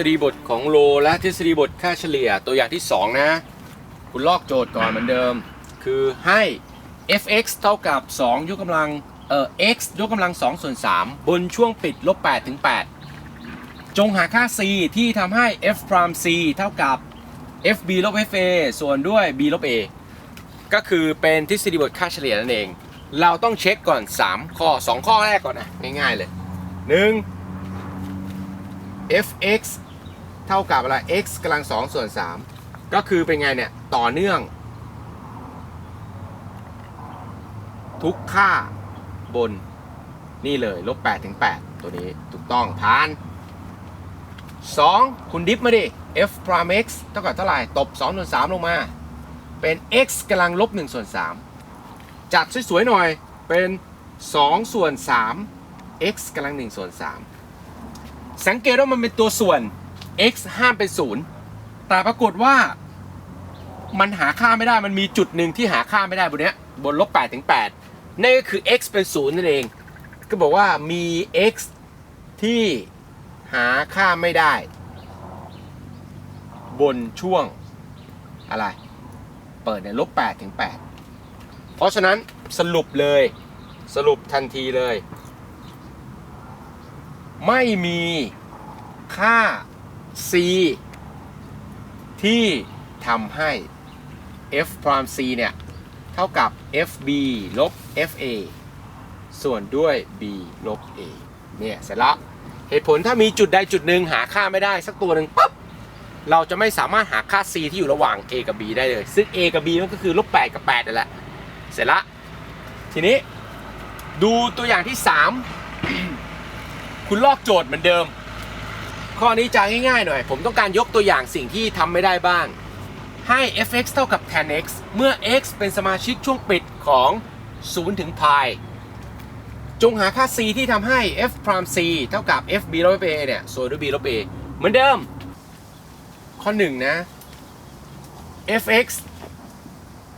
ษฎีบทของโลและทฤษฎีบทค่าเฉลี่ยตัวอย่างที่ 2 นะ คุณลอกโจทย์ก่อนเหมือนเดิม คือให้ fx เท่ากับ 2 ยกกำลังเอ่อ x ยกกำลัง2ส่วน3บนช่วงปิดลบ8ถึง8จงหาค่า c ที่ทำให้ f prime c เท่ากับ fb ลบ fa ส่วนด้วย b ลบ a ก็คือเป็นทฤษฎีบทค่าเฉลี่ยนั่นเอง เราต้องเช็คก่อน 3 ข้อ 2 ข้อแรกก่อนนะง่ายๆเลย 1 fx เท่ากับอะไร x กำลัง2ส่วน3ก็คือเป็นไงเนี่ย ต่อเนื่อง ทุกค่าบนนี่เลยลบ8ถึง 8 ตัวนี้ถูกต้องผ่าน 2 คุณดิฟมาดิ f prime x เท่ากับเท่าไหร่ ตบ2ส่วน3ลงมา เป็น x กำลังลบ1ส่วน3จัดสวยๆหน่อยเป็น2ส่วน3 x กำลัง1ส่วน3สังเกตว่ามันเป็นตัวส่วน x ห้ามเป็น0แต่ปรากฏว่ามันหาค่าไม่ได้มันมีจุดหนึ่งที่หาค่าไม่ได้บนเนี้ยบนลบ8ถึง8นั่นก็คือ x เป็น0นั่นเอง ก็บอกว่ามี x ที่หาค่าไม่ได้ บนช่วงอะไร เปิดในลบ8ถึง8เพราะฉะนั้นสรุปเลยสรุปทันทีเลย ไม่มีค่า c ที่ทำให้ f prime c เนี่ย เท่ากับ fb ลบ fa ส่วนด้วย b ลบ a เนี่ยเสร็จล้วเหตุผลถ้ามีจุดใดจุดหนึ่งหาค่าไม่ได้สักตัวหนึ่งปั๊บเราจะไม่สามารถหาค่า c ที่อยู่ระหว่าง a กับ b ได้เลย ซึ่ง a กับ b มันก็คือลบ8กับ8นั่นแหละ เสร็จละ ทีนี้ดูตัวอย่างที่ 3 คุณลอกโจทย์เหมือนเดิม ข้อนี้จะง่ายๆหน่อย ผมต้องการยกตัวอย่างสิ่งที่ทำไม่ได้บ้าง ให้ fx เท่ากับ tan x เมื่อ x เป็นสมาชิกช่วงปิดของ 0 ถึง pi จงหาค่า c ที่ทำให้ f prime c เท่ากับ fb ลบ a เนี่ยส่วนด้วย b ลบ a เหมือนเดิม ข้อ 1 นะ fx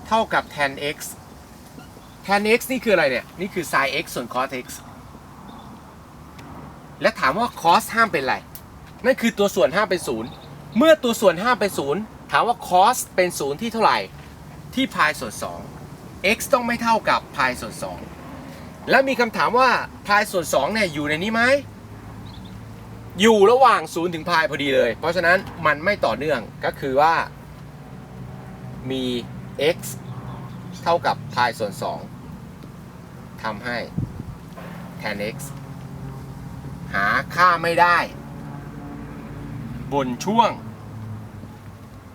เท่ากับ tan x tan x นี่คืออะไรเนี่ย นี่คือ sin x ส่วน cos x และถามว่า cos ห้ามเป็นอะไร นั่นคือตัวส่วนห้าเป็น0เมื่อตัวส่วนห้าเป็น0ถามว่า cos เป็น0ที่เท่าไหร่ ที่ pi ส่วน 2 x ต้องไม่เท่ากับ pi ส่วน 2 แล้วมีคำถามว่า pi ส่วน2เนี่ยอยู่ในนี้ไหม อยู่ระหว่าง 0 ถึง pi พอดีเลย เพราะฉะนั้นมันไม่ต่อเนื่องก็คือว่า มี x เท่ากับ pi ส่วน 2ทำให้ tan x หาค่าไม่ได้ บนช่วง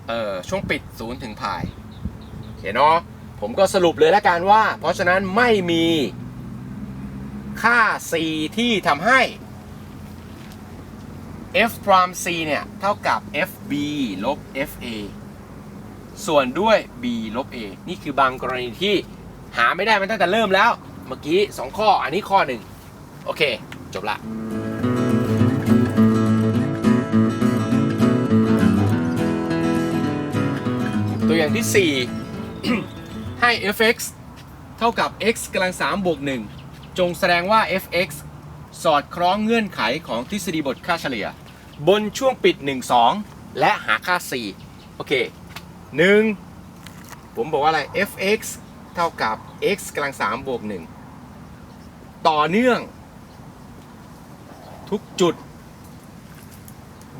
เอ่อ ช่วงปิด0ถึง pi โอเคเนาะผมก็สรุปเลยล้วกันว่า เพราะฉะนั้นไม่มีค่า c ที่ทำให้ f prime c เนี่ย เท่ากับ fb ลบ fa ส่วนด้วย b ลบ a นี่คือบางกรณีที่หาไม่ได้มันตั้งแต่เริ่มแล้ว เมื่อกี้ 2 ข้ออันนี้ข้อหนึ่งโอเค จบละ อย่างที่ 4 ให้ fx เท่ากับ x กำลัง3บวก1จงแสดงว่า fx สอดคล้องเงื่อนไขของทฤษฎีบทค่าเฉลี่ย บนช่วงปิด 1 2 และหาค่า c โอเค 1 ผมบอกว่าอะไร fx เท่ากับ x กำลัง3บวก1ต่อเนื่องทุกจุด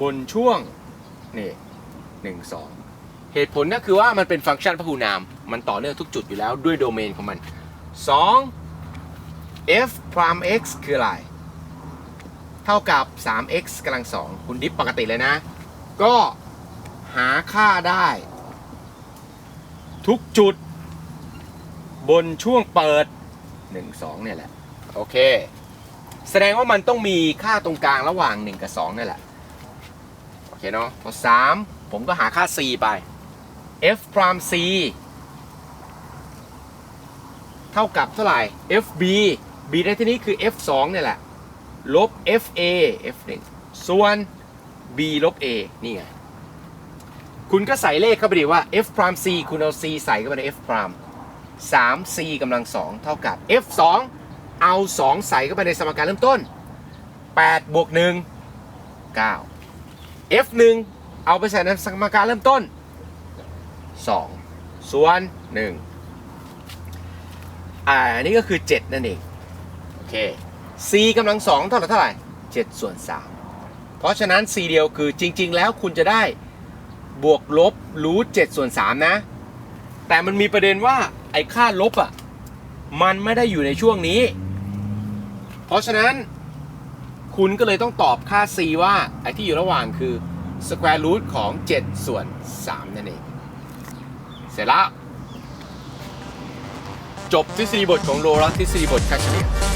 บนช่วงนี่หนึ่งสอง เหตุผลก็คือว่ามันเป็นฟังก์ชันพหูนาม มันต่อเนื่องทุกจุดอยู่แล้วด้วยโดเมนของมัน 2 f prime x คืออะไร เท่ากับ 3x กำลัง 2 คุณดิฟปกติเลยนะ ก็หาค่าได้ ทุกจุด บนช่วงเปิด 1 2 เนี่ยแหละ โอเค แสดงว่ามันต้องมีค่าตรงกลางระหว่าง 1 กับ 2นั่แหละ โอเคเนาะพอ3ผมก็หาค่า c ไป f prime c เท่ากับเท่าไหร่ fb b ในที่นี้คือ f 2เนี่ยแหละ ลบ fa f 1ส่วน b ลบ a นี่ไง คุณก็ใส่เลขเข้าไปดีว่า f prime c คุณเอา c ใส่เข้าไปใน f prime 3 c กำลัง 2 เท่ากับ f 2เอา 2 ใส่เข้าไปในสมการเริ่มต้น 8 บวก 1 9 f 1เอาไปใส่ในสมการเริ่มต้น 2 ส่วน 1 อ่าอันนี้ก็คือ 7 นั่นเอง โอเค c กำลังสองเท่าไหร่เท่าไหร่ 7 ส่วน 3 เพราะฉะนั้น c เดียวคือจริง ๆ แล้วคุณจะได้บวกลบรูท7ส่วน 3 นะ แต่มันมีประเด็นว่า ไอ้ค่าลบอะ มันไม่ได้อยู่ในช่วงนี้ เพราะฉะนั้นคุณก็เลยต้องตอบค่า c ว่า ไอ้ที่อยู่ระหว่างคือ square root ของ 7 ส่วน 3 นั่นเอง เสร็จแล้ว จบทฤษฎีบทของโลและทฤษฎีบทแคชเชียร์